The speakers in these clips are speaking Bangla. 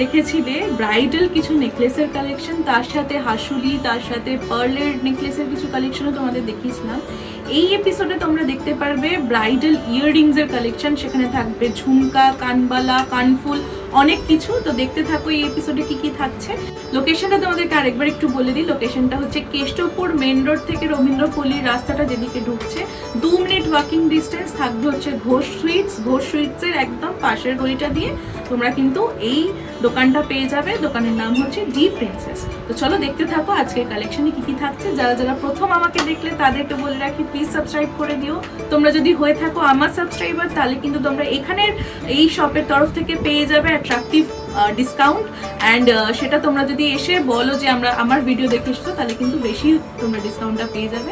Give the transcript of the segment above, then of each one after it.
দেখেছিলে ব্রাইডাল কিছু নেকলেসের কালেকশন তার সাথে হাসুলি, তার সাথে পার্লের নেকলেসের কিছু কালেকশনও তোমাদের দেখিয়েছিলাম। এই এপিসোডে তোমরা দেখতে পারবে ব্রাইডাল ইয়ারিংসের কালেকশন সেখানে থাকবে ঝুমকা, কানবালা, কানফুল। অনেক কিছু, তো দেখতে থাকো এই এপিসোডে কি কি থাকছে। লোকেশনটা তোমাদেরকে আরেকবার একটু বলে দিই। লোকেশনটা হচ্ছে কেষ্টপুর মেন রোড থেকে রবীন্দ্রপল্লির রাস্তাটা যেদিকে ঢুকছে। দু মিনিট ওয়াকিং ডিস্টেন্স থাকবে হচ্ছে ঘোষ সুইটস ঘোষ সুইটসের একদম পাশের গলিটা দিয়ে তোমরা কিন্তু এই দোকানটা পেয়ে যাবে। দোকানের নাম হচ্ছে ডি প্রিন্সেস তো চলো দেখতে থাকো আজকের কালেকশনে কি কি থাকছে। যারা যারা প্রথম আমাকে দেখলে তাদেরকে বলে রাখি প্লিজ সাবস্ক্রাইব করে দিও তোমরা যদি হয়ে থাকো আমার সাবস্ক্রাইবার তাহলে কিন্তু তোমরা এখানের এই শপের তরফ থেকে পেয়ে যাবে। অ্যাট্রাকটিভ ডিসকাউন্ট অ্যান্ড সেটা তোমরা যদি এসে বলো যে আমরা আমার ভিডিও দেখে এসছো তাহলে কিন্তু বেশি তোমরা ডিসকাউন্টটা পেয়ে যাবে।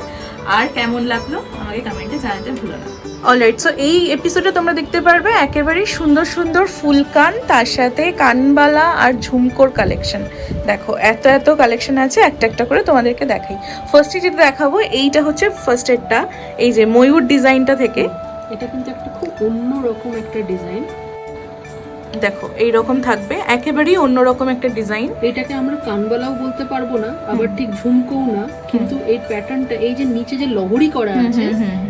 আর কেমন লাগল আমাকে কমেন্টে জানাতে ভুলো না। অলরাইট সো এই এপিসোডে তোমরা দেখতে পারবে একেবারেই সুন্দর সুন্দর ফুলকান তার সাথে কানবালা আর ঝুমকোর কালেকশন দেখো এত এত কালেকশন আছে একটা একটা করে তোমাদেরকে দেখাই। ফার্স্টে যেটা দেখাবো এইটা হচ্ছে ফার্স্ট এডটা এই যে ময়ূর ডিজাইনটা থেকে। এটা কিন্তু একটা খুব অন্যরকম একটা ডিজাইন দেখো এই রকম থাকবে একেবারেই অন্যরকম একটা ডিজাইন। এটাকে আমরা কানবালাও বলতে পারব না আবার ঠিক ঝুমকোও না কিন্তু এই প্যাটার্নটা এই যে নিচে যে লহরি করা আছে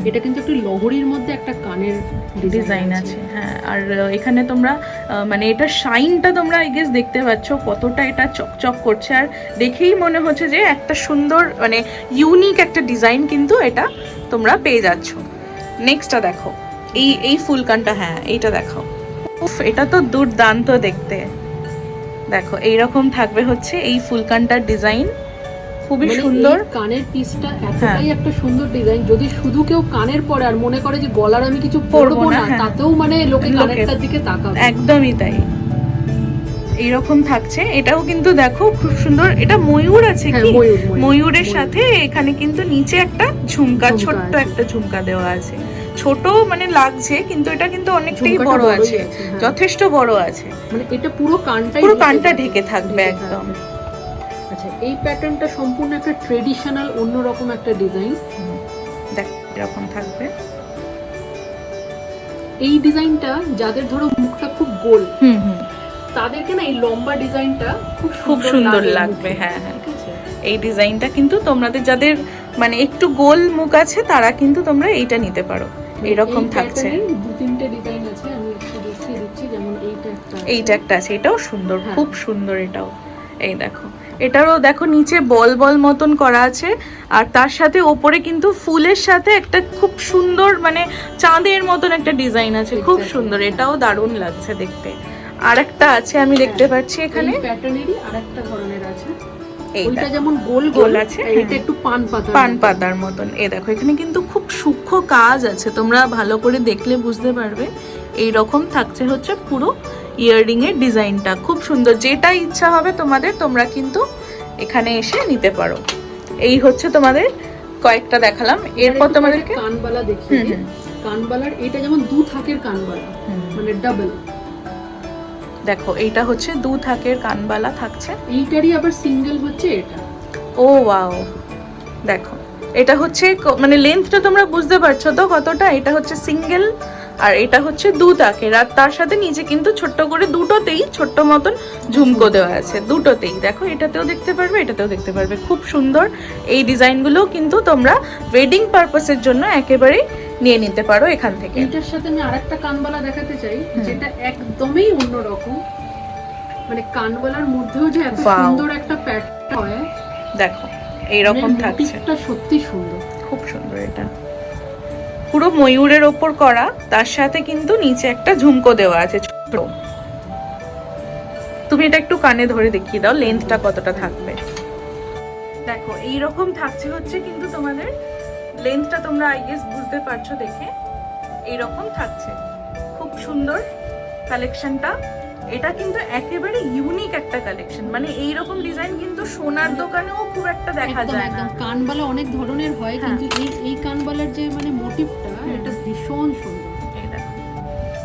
এটা কিন্তু একটা লহরির মধ্যে একটা কানের ডিজাইন আছে হ্যাঁ আর এখানে তোমরা মানে এটা শাইনটা তোমরা আই গেস দেখতে পাচ্ছ কতটা এটা চকচক করছে আর দেখেই মনে হচ্ছে যে একটা সুন্দর মানে ইউনিক একটা ডিজাইন কিন্তু এটা তোমরা পেয়ে যাচ্ছ। নেক্সটটা দেখো এই এই ফুলকানটা হ্যাঁ এইটা দেখো উফ এটা তো দুর্দান্ত দেখতে। দেখো এইরকম থাকবে হচ্ছে এই ফুলকানটার ডিজাইন। খুবই মানে সুন্দর। কানের পিসটা হ্যাঁ। এতটাই একটা সুন্দর ডিজাইন যদি শুধু কেউ কানের পরে আর মনে করে যে গলার আমি কিছু পরবো না, হ্যাঁ। তাতেও মানে লোকে- কানেরটার দিকে তাকাবে। একদমই তাই। এইরকম থাকছে। এটাও কিন্তু দেখো খুব সুন্দর। এটা ময়ূর আছে হ্যাঁ কি? ময়ূর ময়ূর। ময়ূরের সাথে এখানে কিন্তু নিচে একটা ঝুমকা ছোট্ট একটা ঝুমকা দেওয়া আছে। ছোট মানে লাগছে কিন্তু এটা কিন্তু অনেকটাই বড় আছে। হ্যাঁ। যথেষ্ট বড় আছে। মানে এটা পুরো কানটাই পুরো কানটা ঢেকে থাকবে একদম। আচ্ছা এই প্যাটার্নটা সম্পূর্ণ একটা ট্রেডিশনাল অন্যরকম একটা ডিজাইন। দেখ এরকম থাকবে। এই ডিজাইনটা যাদের ধরো মুখটা খুব গোল হুম হুম। তাদেরকে না এই লম্বা ডিজাইনটা খুব সুন্দর লাগবে হ্যাঁ হ্যাঁ। এই ডিজাইনটা কিন্তু তোমাদের যাদের মানে একটু গোল মুখ আছে তারা কিন্তু তোমরা এইটা নিতে পারো। এরকম থাকছে। দু তিনটে ডিজাইন আছে আমি একটু দেখিয়ে দিচ্ছি যেমন এইটা একটা। এইটা একটা আছে এটাও সুন্দর হ্যাঁ। খুব সুন্দর এটাও। এই দেখো এটারও দেখো নিচে বল বল মতন করা আছে আর তার সাথে ওপরে কিন্তু ফুলের সাথে একটা খুব সুন্দর মানে চাঁদের মতন একটা ডিজাইন আছে খুব সুন্দর এটাও দারুণ লাগছে দেখতে। আর একটা আছে আমি দেখতে হ্যাঁ। পাচ্ছি এখানে। প্যাটার্নেরই আরেকটা ধরনের আছে। যেমন গোল গোল আছে, এটা হ্যাঁ। একটু পান পাতা পান পাতার মতন। এ দেখো এখানে কিন্তু খুব সূক্ষ্ম কাজ আছে। তোমরা ভালো করে দেখলে বুঝতে পারবে। এই রকম থাকছে হচ্ছে পুরো ইয়াররিং এর ডিজাইনটা। খুব সুন্দর। যেটা ইচ্ছা হবে তোমাদের তোমরা কিন্তু এখানে এসে নিতে পারো। এই হচ্ছে তোমাদের কয়েকটা দেখালাম। এরপর তোমাদেরকে কানবালা দেখিয়ে দিই। কানবালার এটা যেমন দু থাকের কানবালা মানে ডাবল দেখো এইটা হচ্ছে দু থাকের কানবালা থাকছে। এইটারই আবার সিঙ্গেল হচ্ছে এটা। Oh wow. দেখো এটা হচ্ছে মানে লেন্থটা তোমরা বুঝতে পারছ তো কতটা? এটা হচ্ছে সিঙ্গেল আর এটা হচ্ছে দু তাকের আর তার সাথে নিচে কিন্তু ছোট্ট করে দুটোতেই ছোট্ট মতন ঝুমকো দেওয়া আছে। দুটোতেই। দেখো এটাতেও দেখতে পারবে এটাতেও দেখতে পারবে। খুব সুন্দর। এই ডিজাইনগুলো কিন্তু তোমরা ওয়েডিং পারপাসের জন্য একেবারেই নিয়ে নিতে পারো এখান থেকে। এইটার সাথে আমি আরেকটা কানবালা দেখাতে চাই যেটা একদমই অন্যরকম। মানে কানবালার মধ্যেও যে এত সুন্দর একটা প্যাটার্ন হয় দেখো এইরকম মানে থাকছে। motifটা সত্যি সুন্দর। খুব সুন্দর এটা। পুরো ময়ূরের ওপর করা তার সাথে কিন্তু নিচে একটা ঝুমকো দেওয়া আছে ছোট। তুমি এটা একটু কানে ধরে দেখিয়ে দাও লেন্থটা কতটা থাকবে। দেখো এই রকম থাকছে হচ্ছে কিন্তু তোমাদের লেন্থটা তোমরা আই গেস বুঝতে পারছ দেখে। এইরকম থাকছে। খুব সুন্দর কালেকশনটা এটা কিন্তু একেবারে ইউনিক একটা কালেকশন মানে এই রকম ডিজাইন কিন্তু সোনার দোকানেও খুব একটা দেখা যায় না। একদম। কানবালা অনেক ধরনের হয় হ্যাঁ। কিন্তু এই এই কানবালার যে মানে মোটিভটা এটা ভীষণ সুন্দর।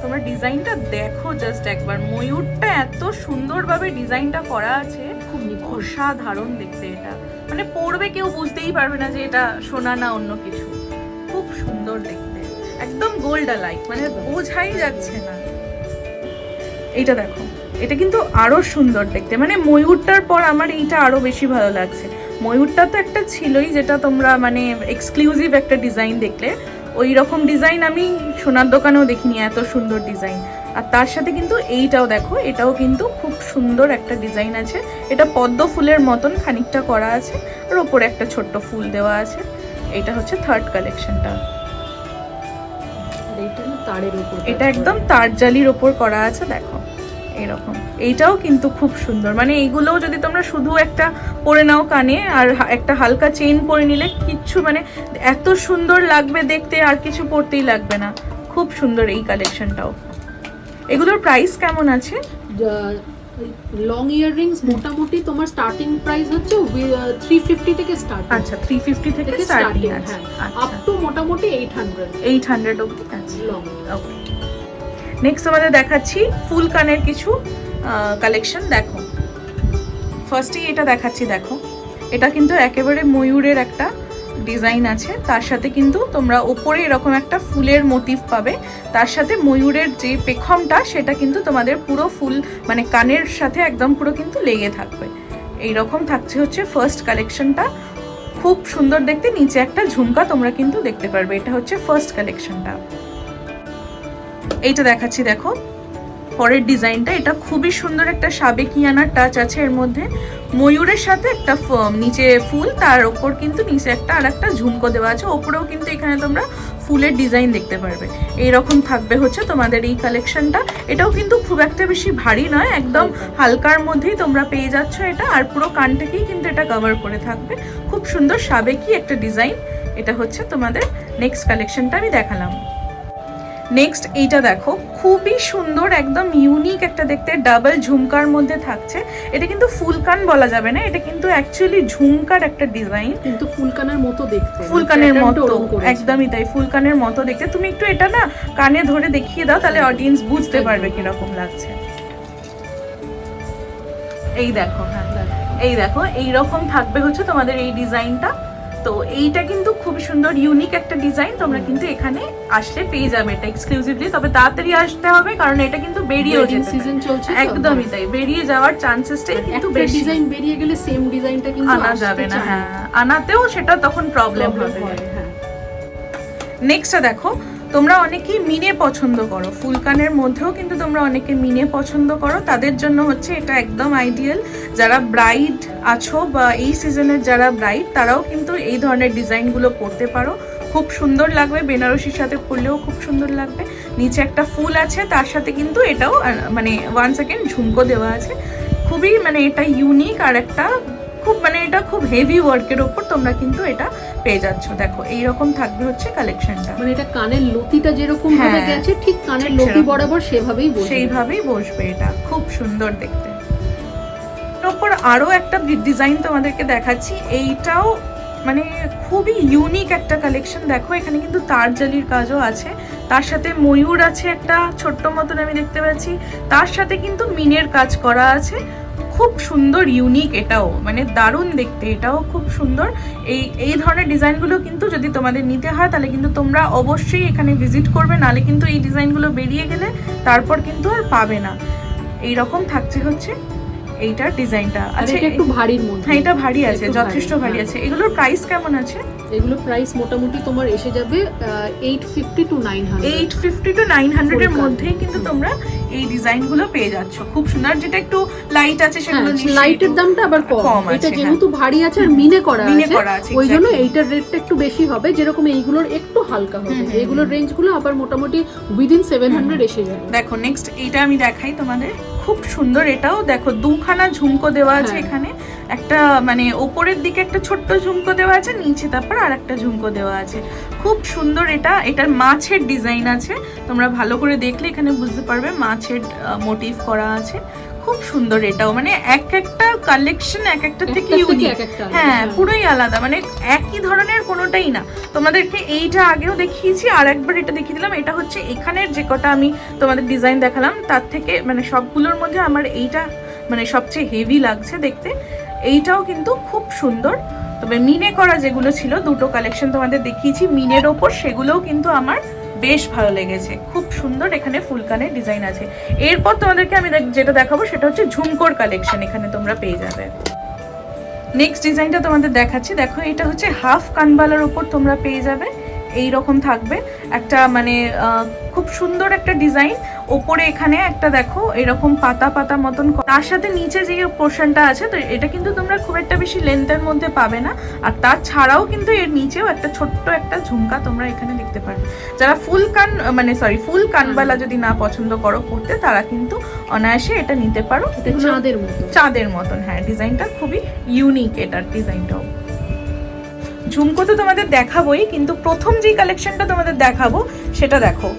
তোমরা ডিজাইনটা দেখো জাস্ট একবার। ময়ূরটা এত সুন্দরভাবে ডিজাইনটা করা আছে। খুব অসাধারণ দেখতে এটা। মানে পড়বে কেউ বুঝতেই পারবে না যে এটা সোনা না অন্য কিছু। খুব সুন্দর দেখতে। একদম গোল্ড লাইক মানে বোঝাই যাচ্ছে না। এইটা দেখো এটা কিন্তু আরও সুন্দর দেখতে। মানে ময়ূরটার পর আমার এইটা আরও বেশি ভালো লাগছে। ময়ূরটা তো একটা ছিলই যেটা তোমরা মানে এক্সক্লুসিভ একটা ডিজাইন দেখলে। ওই রকম ডিজাইন আমি সোনার দোকানেও দেখিনি এত সুন্দর ডিজাইন আর তার সাথে কিন্তু এইটাও দেখো এটাও কিন্তু খুব সুন্দর একটা ডিজাইন আছে। এটা পদ্ম ফুলের মতন খানিকটা করা আছে আর ওপরে একটা ছোট্ট ফুল দেওয়া আছে। এটা হচ্ছে থার্ড কালেকশনটা এটা একদম তার জালির ওপর করা আছে দেখো। এরকম। এইটাও কিন্তু খুব সুন্দর। মানে এইগুলোও যদি তোমরা শুধু একটা পরে নাও কানে আর একটা হালকা চেইন পরে নিলে কিচ্ছু মানে এত সুন্দর লাগবে দেখতে আর কিছু পরতেই লাগবে না। খুব সুন্দর এই কালেকশনটাও এগুলোর প্রাইস কেমন আছে? লং ইয়াররিংস মোটামুটি তোমার স্টার্টিং প্রাইস হচ্ছে থ্রি ফিফটি থেকে স্টার্ট আচ্ছা থ্রি ফিফটি থেকে থেকে স্টার্টিং আছে। হ্যাঁ। আপ আচ্ছা টু মোটামুটি এইট হান্ড্রেড এইট হান্ড্রেড অব্দি আছে। লং ওকে নেক্সট আমাদের দেখাচ্ছি ফুল কানের কিছু কালেকশন দেখো। ফার্স্টেই এটা দেখাচ্ছি দেখো। এটা কিন্তু একেবারে ময়ূরের একটা ডিজাইন আছে, তার সাথে কিন্তু তোমরা ওপরে এরকম একটা ফুলের মোটিভ পাবে। তার সাথে ময়ূরের যে পেখমটা, সেটা কিন্তু তোমাদের পুরো ফুল মানে কানের সাথে একদম পুরো কিন্তু লেগে থাকবে। এই রকম থাকছে হচ্ছে ফার্স্ট কালেকশনটা খুব সুন্দর দেখতে, নিচে একটা ঝুমকা তোমরা কিন্তু দেখতে পারবে। এটা হচ্ছে ফার্স্ট কালেকশনটা এইটা দেখাচ্ছি, দেখো। পরের ডিজাইনটা এটা খুবই সুন্দর একটা সাবেকিয়ানার টাচ আছে এর মধ্যে। ময়ূরের সাথে একটা নিচে ফুল তার ওপর কিন্তু নিচে একটা আর একটা ঝুমকো দেওয়া আছে। ওপরেও কিন্তু এখানে তোমরা ফুলের ডিজাইন দেখতে পারবে। এইরকম থাকবে হচ্ছে তোমাদের এই কালেকশনটা। এটাও কিন্তু খুব একটা বেশি ভারী নয় একদম হালকার মধ্যেই তোমরা পেয়ে যাচ্ছ এটা আর পুরো কানটাকেই কিন্তু এটা কভার করে থাকবে। খুব সুন্দর সাবেকি একটা ডিজাইন। এটা হচ্ছে তোমাদের নেক্সট কালেকশনটা আমি দেখালাম। নেক্সট এইটা দেখো। খুবই সুন্দর একদম ইউনিক একটা দেখতে ডাবল ঝুমকার মধ্যে থাকছে। এটা কিন্তু ফুলকান বলা যাবে না এটা কিন্তু অ্যাকচুয়ালি ঝুমকার একটা ডিজাইন কিন্তু ফুলকানের মতো দেখতে। ফুলকানের মতো একদমই তাই ফুলকানের মতো দেখতে। তুমি একটু এটা না কানে ধরে দেখিয়ে দাও তাহলে অডিয়েন্স বুঝতে পারবে কীরকম লাগছে। এই দেখো হ্যাঁ এই দেখো এইরকম থাকবে হচ্ছে তোমাদের এই ডিজাইনটা তো এইটা কিন্তু খুব সুন্দর ইউনিক একটা ডিজাইন তোমরা কিন্তু এখানে আসলে পেয়ে যাবে এটা এক্সক্লুসিভলি তবে তাড়াতাড়ি আসতে হবে কারণ এটা কিন্তু বেরিয়েও Wedding যেতে season চলছে একদমই তাই বেরিয়ে যাওয়ার চান্সেসটাই কিন্তু একটু বেশি। ডিজাইন বেরিয়ে গেলে সেম ডিজাইনটা কিন্তু আনা যাবে না হ্যাঁ আনাতেও সেটা তখন প্রবলেম হবে। হ্যাঁ। নেক্সটটা দেখো তোমরা অনেকেই মিনে পছন্দ করো। ফুলকানের মধ্যেও কিন্তু তোমরা অনেকে মিনে পছন্দ করো। তাদের জন্য হচ্ছে এটা একদম আইডিয়াল যারা ব্রাইড আছো বা এই সিজনের যারা ব্রাইড তারাও কিন্তু এই ধরনের ডিজাইনগুলো পরতে পারো। খুব সুন্দর লাগবে, বেনারসির সাথে পরলেও খুব সুন্দর লাগবে। নিচে একটা ফুল আছে, তার সাথে কিন্তু এটাও মানে ওয়ান সেকেন্ড ঝুমকো দেওয়া আছে। খুবই মানে এটা ইউনিক আর একটা খুব মানে এটা খুব হেভি ওয়ার্কের ওপর তোমরা কিন্তু এটা পেয়ে যাচ্ছ। দেখো এইরকম থাকবে হচ্ছে কালেকশনটা মানে এটা কানের লতিটা যেরকম ভাবে হ্যাঁ, গেছে ঠিক কানের লতি বরাবর সেভাবেই বসবে। সেইভাবেই বসবে এটা। খুব সুন্দর দেখতে। ওপর আরও একটা ডিজাইন তোমাদেরকে দেখাচ্ছি। এইটাও মানে খুবই ইউনিক একটা কালেকশন দেখো এখানে কিন্তু তার জালির কাজও আছে। তার সাথে ময়ূর আছে একটা ছোট্ট মতন আমি দেখতে পাচ্ছি। তার সাথে কিন্তু মিনের কাজ করা আছে। খুব সুন্দর ইউনিক এটাও। মানে দারুণ দেখতে এটাও খুব সুন্দর। এই এই ধরনের ডিজাইনগুলো কিন্তু যদি তোমাদের নিতে হয় তাহলে কিন্তু তোমরা অবশ্যই এখানে ভিজিট করবে। নালে কিন্তু এই ডিজাইনগুলো বেরিয়ে গেলে তারপর কিন্তু আর পাবে না। এই রকম থাকছে হচ্ছে এইটার ডিজাইনটা। আর আচ্ছা একটু ভারীর মধ্যে। হ্যাঁ এটা ভারী আছে যথেষ্ট ভারী হ্যাঁ। আছে। এগুলোর প্রাইস কেমন আছে? এগুলো প্রাইস মোটামুটি তোমার এসে যাবে eight fifty two nine hundred eight fifty two nine hundred এর মধ্যেই কিন্তু তোমরা এই ডিজাইনগুলো পেয়ে যাচ্ছ। খুব সুন্দর। যেটা একটু লাইট আছে সেগুলো নিশ্চয়ই লাইটের দামটা আবার কম। এটা হ্যাঁ। যেহেতু ভারী আছে আর মিনে করা আছে ওই জন্য এইটার রেটটা একটু বেশি হবে। যেরকম এইগুলোর একটু হালকা হবে। এগুলোর রেঞ্জগুলো আবার মোটামুটি উইদিন সেভেন হান্ড্রেড এসে যাবে। দেখো নেক্সট এটা আমি দেখাই তোমাদের। খুব সুন্দর এটাও। দেখো দুখানা ঝুমকো দেওয়া আছে হ্যাঁ। এখানে। একটা মানে ওপরের দিকে একটা ছোট্ট ঝুমকো দেওয়া আছে নিচে তারপর আর একটা ঝুমকো দেওয়া আছে। খুব সুন্দর এটা। এটার মাছের ডিজাইন আছে। তোমরা ভালো করে দেখলে এখানে বুঝতে পারবে মাছের মোটিভ করা আছে। খুব সুন্দর এটাও। মানে এক একটা কালেকশন এক একটা থেকে ইউনিক হ্যাঁ হ্যাঁ। পুরোই আলাদা। মানে একই ধরনের কোনোটাই না। তোমাদেরকে এইটা আগেও দেখিয়েছি আর একবার এটা দেখিয়ে দিলাম। এটা হচ্ছে এখানের যে কটা আমি তোমাদের ডিজাইন দেখালাম তার থেকে মানে সবগুলোর মধ্যে আমার এইটা মানে সবচেয়ে হেভি লাগছে দেখতে। এইটাও কিন্তু খুব সুন্দর। তবে মিনে করা যেগুলো ছিল দুটো কালেকশন তোমাদের দেখিয়েছি। মিনের ওপর সেগুলোও কিন্তু আমার বেশ ভালো লেগেছে। খুব সুন্দর এখানে ফুলকানের ডিজাইন আছে। এরপর তোমাদেরকে আমি যেটা দেখাবো সেটা হচ্ছে ঝুমকোর কালেকশন এখানে তোমরা পেয়ে যাবে। নেক্সট ডিজাইনটা তোমাদের দেখাচ্ছি। দেখো, এটা হচ্ছে হাফ কানবালার ওপর তোমরা পেয়ে যাবে। এই রকম থাকবে। একটা মানে খুব সুন্দর একটা ডিজাইন ওপরে এখানে একটা দেখো এরকম পাতা পাতা মতন তার সাথে নিচে যে পোর্শনটা আছে তো এটা কিন্তু তোমরা খুব একটা বেশি লেন্থের মধ্যে পাবে না। আর তার ছাড়াও কিন্তু এর নিচেও একটা ছোট্ট একটা ঝুমকা তোমরা এখানে দেখতে পারবে। যারা ফুল কান মানে সরি ফুল কানবালা যদি না পছন্দ করো পড়তে তারা কিন্তু অনায়াসে এটা নিতে পারো। চাঁদের মতো চাঁদের মতন হ্যাঁ ডিজাইনটা খুবই ইউনিক এটার ডিজাইনটাও। ঝুমকো তো তোমাদের দেখাবোই কিন্তু প্রথম যেই কালেকশনটা তোমাদের দেখাবো সেটা দেখো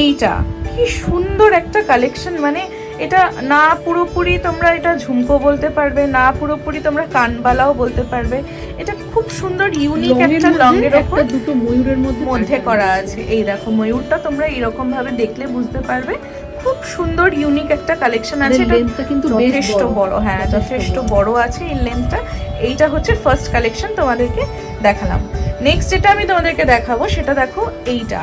এইটা। কি সুন্দর একটা কালেকশন মানে এটা না পুরোপুরি তোমরা এটা ঝুমকো বলতে পারবে না পুরোপুরি তোমরা কানবালাও বলতে পারবে। এটা খুব সুন্দর ইউনিক একটা লংয়ের ওপর দুটো ময়ূরের মধ্যে মধ্যে করা আছে। এই দেখো ময়ূরটা তোমরা এরকম ভাবে দেখলে বুঝতে পারবে। খুব সুন্দর ইউনিক একটা কালেকশন আছে। এটা কিন্তু যথেষ্ট বড়। হ্যাঁ যথেষ্ট বড়। আছে এই লেন্থটা এইটা হচ্ছে ফার্স্ট কালেকশন তোমাদেরকে দেখালাম। নেক্সট যেটা আমি তোমাদেরকে দেখাবো সেটা দেখো এইটা।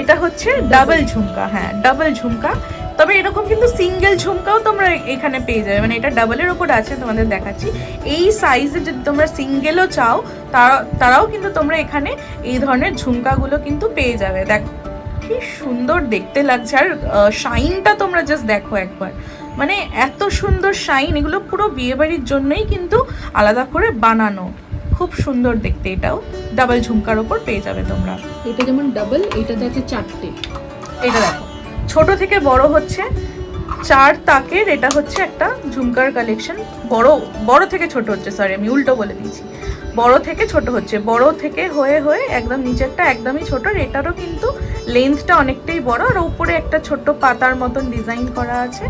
এটা হচ্ছে ডাবল ঝুমকা হ্যাঁ ডাবল ঝুমকা। তবে এরকম কিন্তু সিঙ্গেল ঝুমকাও তোমরা এখানে পেয়ে যাবে। মানে এটা ডাবলের ওপর আছে, তোমাদের দেখাচ্ছি। এই সাইজে যদি তোমরা সিঙ্গেলও চাও, তারা তারাও কিন্তু তোমরা এখানে এই ধরনের ঝুমকাগুলো কিন্তু পেয়ে যাবে। দেখো, কি সুন্দর দেখতে লাগছে। আর শাইনটা তোমরা জাস্ট দেখো একবার। মানে এত সুন্দর শাইন, এগুলো পুরো বিয়েবাড়ির জন্যই কিন্তু আলাদা করে বানানো। খুব সুন্দর দেখতে এটাও। ডাবল ঝুমকার ওপর পেয়ে যাবে তোমরা। এটা যেমন ডাবল এটা আছে চারটে। এটা দেখো। ছোট থেকে বড় হচ্ছে চার তাকের এটা হচ্ছে একটা ঝুমকার কালেকশন বড় বড় থেকে ছোট হচ্ছে সরি আমি উল্টো বলে দিয়েছি। বড় থেকে ছোট হচ্ছে বড় থেকে হয়ে হয়ে একদম নিচেরটা একদমই ছোট। আর এটারও কিন্তু লেন্থটা অনেকটাই বড়। আর উপরে একটা ছোট্ট পাতার মতন ডিজাইন করা আছে।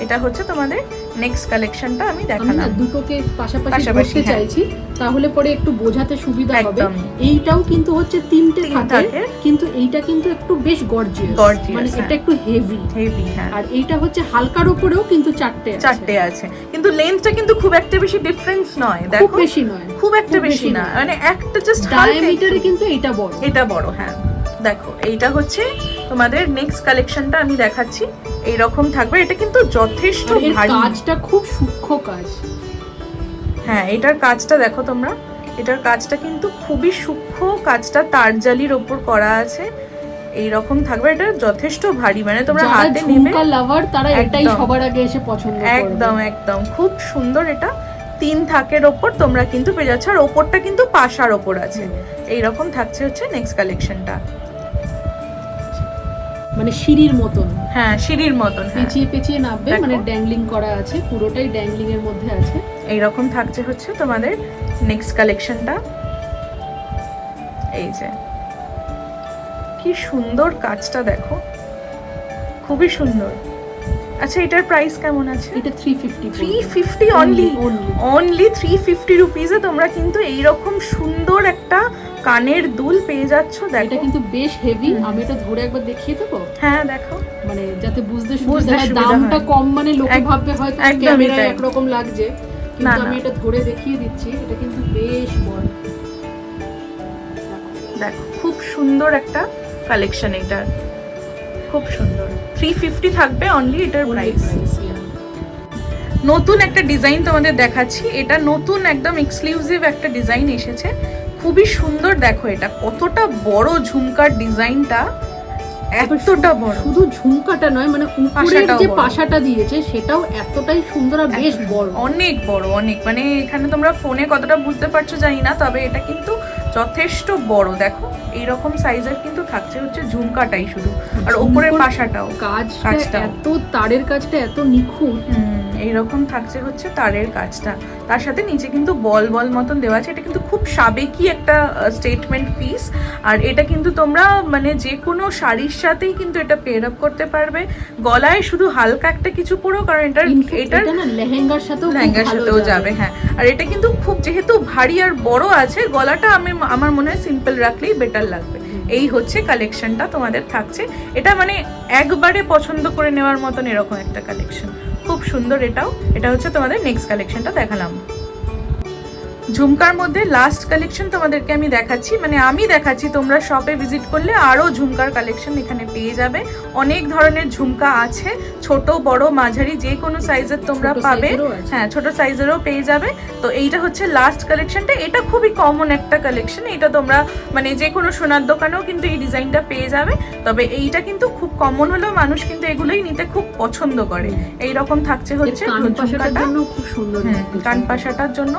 এটা হচ্ছে তোমাদের নেক্সট কালেকশনটা আমি আমি দেখালাম। দুটোকে পাশাপাশি ধরতে হ্যাঁ। চাইছি তাহলে পরে একটু বোঝাতে সুবিধা হবে। এইটাও কিন্তু হচ্ছে তিনটে থাকে। কিন্তু এইটা কিন্তু একটু বেশ গর্জিয়াস মানে হ্যাঁ। এটা একটু হেভি হেভি হ্যাঁ। আর এইটা হচ্ছে হালকার উপরেও কিন্তু চারটে আছে। চারটে আছে। কিন্তু লেন্থটা কিন্তু খুব একটা বেশি ডিফারেন্স নয় দেখো। খুব বেশি নয়। খুব একটা বেশি বেশি না। মানে একটা জাস্ট ডায়ামিটারে কিন্তু এটা বড়। এটা বড় হ্যাঁ। দেখো এইটা হচ্ছে তোমাদের নেক্সট কালেকশনটা আমি দেখাচ্ছি। এই রকম থাকবে এটা কিন্তু যথেষ্ট ভারী। কাজটা খুব সূক্ষ্ম কাজ। হ্যাঁ এটার কাজটা দেখো তোমরা এটার কাজটা কিন্তু খুবই সূক্ষ্ম কাজটা তারজালির ওপর করা আছে এই রকম থাকবে এটা যথেষ্ট ভারী মানে তোমরা হাতে নেবে লাভার তারা এটাই একদম। সবার আগে এসে পছন্দ করবে। একদম একদম। খুব সুন্দর এটা। তিন থাকের ওপর তোমরা কিন্তু পেয়ে যাচ্ছ আর ওপরটা কিন্তু পাশার ওপর আছে। এই রকম থাকছে হচ্ছে নেক্সট কালেকশনটা মানে সিঁড়ির মতন। হ্যাঁ সিঁড়ির মতন হ্যাঁ। পেঁচিয়ে পেঁচিয়ে নামবে মানে ড্যাংলিং করা আছে পুরোটাই ড্যাংলিং এর মধ্যে আছে। এইরকম থাকছে হচ্ছে তোমাদের নেক্সট কালেকশনটা এই যে। কি সুন্দর কাজটা দেখো। খুবই সুন্দর। আচ্ছা এটার প্রাইস কেমন আছে? এটা three fifty three fifty only only three fifty রুপিজে তোমরা কিন্তু এইরকম সুন্দর একটা কানের দুল পেয়ে যাচ্ছ এটা কিন্তু বেশ হেভি আমি এটা ধরে একবার দেখিয়ে দেবো? হ্যাঁ দেখো। মানে যাতে বুঝতে সুবিধা হয় দামটা কম মানে লোকে ভাববে হয়তো ক্যামেরায় একরকম লাগছে কিন্তু আমি এটা ধরে দেখিয়ে দিচ্ছি এটা কিন্তু বেশ বড়। দেখো খুব সুন্দর একটা কালেকশন খুব সুন্দর। থ্রি ফিফটি থাকবে অনলি এটার প্রাইস নতুন একটা ডিজাইন তোমাদের দেখাচ্ছি। এটা নতুন একদম এক্সক্লুসিভ একটা ডিজাইন এসেছে। খুবই সুন্দর দেখো এটা। কতটা বড় ঝুমকার ডিজাইনটা এতটা বড়। শুধু ঝুমকাটা নয় মানে উপরের যে পাশাটা দিয়েছে সেটাও এতটাই সুন্দর আর বেশ বড়। অনেক বড় অনেক। মানে এখানে তোমরা ফোনে কতটা বুঝতে পারছ জানি না তবে এটা কিন্তু যথেষ্ট বড়। দেখো এইরকম সাইজের কিন্তু থাকছে হচ্ছে ঝুমকাটাই শুধু। আর ওপরের পাশাটাও পাশাটাও কাজটা এত তারের কাজটা এত নিখুঁত। এইরকম থাকছে হচ্ছে তারের কাজটা। তার সাথে নিচে কিন্তু বল বল মতন দেওয়া আছে। এটা কিন্তু খুব সাবেকি একটা স্টেটমেন্ট পিস আর এটা কিন্তু তোমরা মানে যে কোনো শাড়ির সাথেই কিন্তু এটা পেয়ার আপ করতে পারবে। গলায় শুধু হালকা একটা কিছু পরো কারণ এটা না লেহেঙ্গার সাথেও লেহেঙ্গার সাথেও যাবে। হ্যাঁ। আর এটা কিন্তু খুব যেহেতু ভারী আর বড় আছে গলাটা আমি আমার মনে হয় সিম্পল রাখলেই বেটার লাগবে। এই হচ্ছে কালেকশনটা তোমাদের থাকছে। এটা মানে একবারে পছন্দ করে নেওয়ার মতন এরকম একটা কালেকশন খুব সুন্দর এটাও। এটা হচ্ছে তোমাদের নেক্সট কালেকশনটা দেখালাম। ঝুমকার মধ্যে লাস্ট কালেকশন তোমাদেরকে আমি দেখাচ্ছি। মানে আমি দেখাচ্ছি তোমরা শপে ভিজিট করলে আরও ঝুমকার কালেকশন এখানে পেয়ে যাবে। অনেক ধরনের ঝুমকা আছে ছোট বড় মাঝারি যে কোনো সাইজের তোমরা পাবে। হ্যাঁ ছোট সাইজেরও পেয়ে যাবে। তো এইটা হচ্ছে লাস্ট কালেকশনটা এটা খুবই কমন একটা কালেকশন এটা তোমরা মানে যে কোনো সোনার দোকানেও কিন্তু এই ডিজাইনটা পেয়ে যাবে। তবে এইটা কিন্তু খুব কমন হলেও মানুষ কিন্তু এগুলোই নিতে খুব পছন্দ করে। এই রকম থাকছে হচ্ছে এর কান পাশাটার জন্য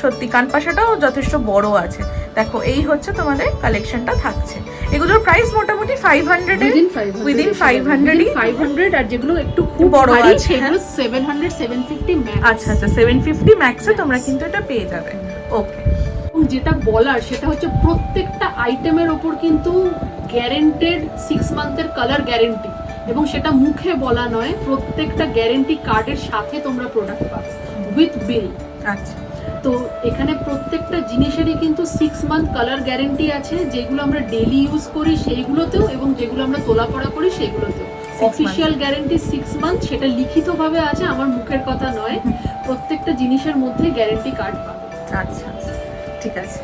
সত্যি কান পাশাটাও যথেষ্ট বড় আছে। দেখো এই হচ্ছে তোমাদের কালেকশনটা থাকছে। এগুলোর প্রাইস মোটামুটি ফাইভ হান্ড্রেডের Within 500 Within এসে 500 যাবে। ই? Within 500 আর যেগুলো একটু খুব বড় আছে, সেগুলো 700 750 ম্যাক্স আচ্ছা আচ্ছা সেভেন ফিফটি ম্যাক্সে তোমরা কিন্তু এটা পেয়ে যাবে। ওকে যেটা বলার সেটা হচ্ছে প্রত্যেকটা আইটেমের ওপর কিন্তু গ্যারেন্টেড সিক্স মান্থের কালার গ্যারেন্টি এবং সেটা মুখে বলা নয় প্রত্যেকটা গ্যারেন্টি কার্ডের সাথে তোমরা প্রোডাক্ট পাবে। উইথ বিল আচ্ছা। তো এখানে প্রত্যেকটা জিনিসেরই কিন্তু সিক্স মান্থ কালার গ্যারেন্টি আছে। যেগুলো আমরা ডেলি ইউজ করি সেইগুলোতেও এবং যেগুলো আমরা তোলা পড়া করি সেগুলোতেও। অফিসিয়াল গ্যারেন্টি সিক্স মান্থ সেটা লিখিতভাবে আছে আমার মুখের কথা নয়। প্রত্যেকটা জিনিসের মধ্যে গ্যারেন্টি কার্ড পাবে। আচ্ছা। ঠিক আছে।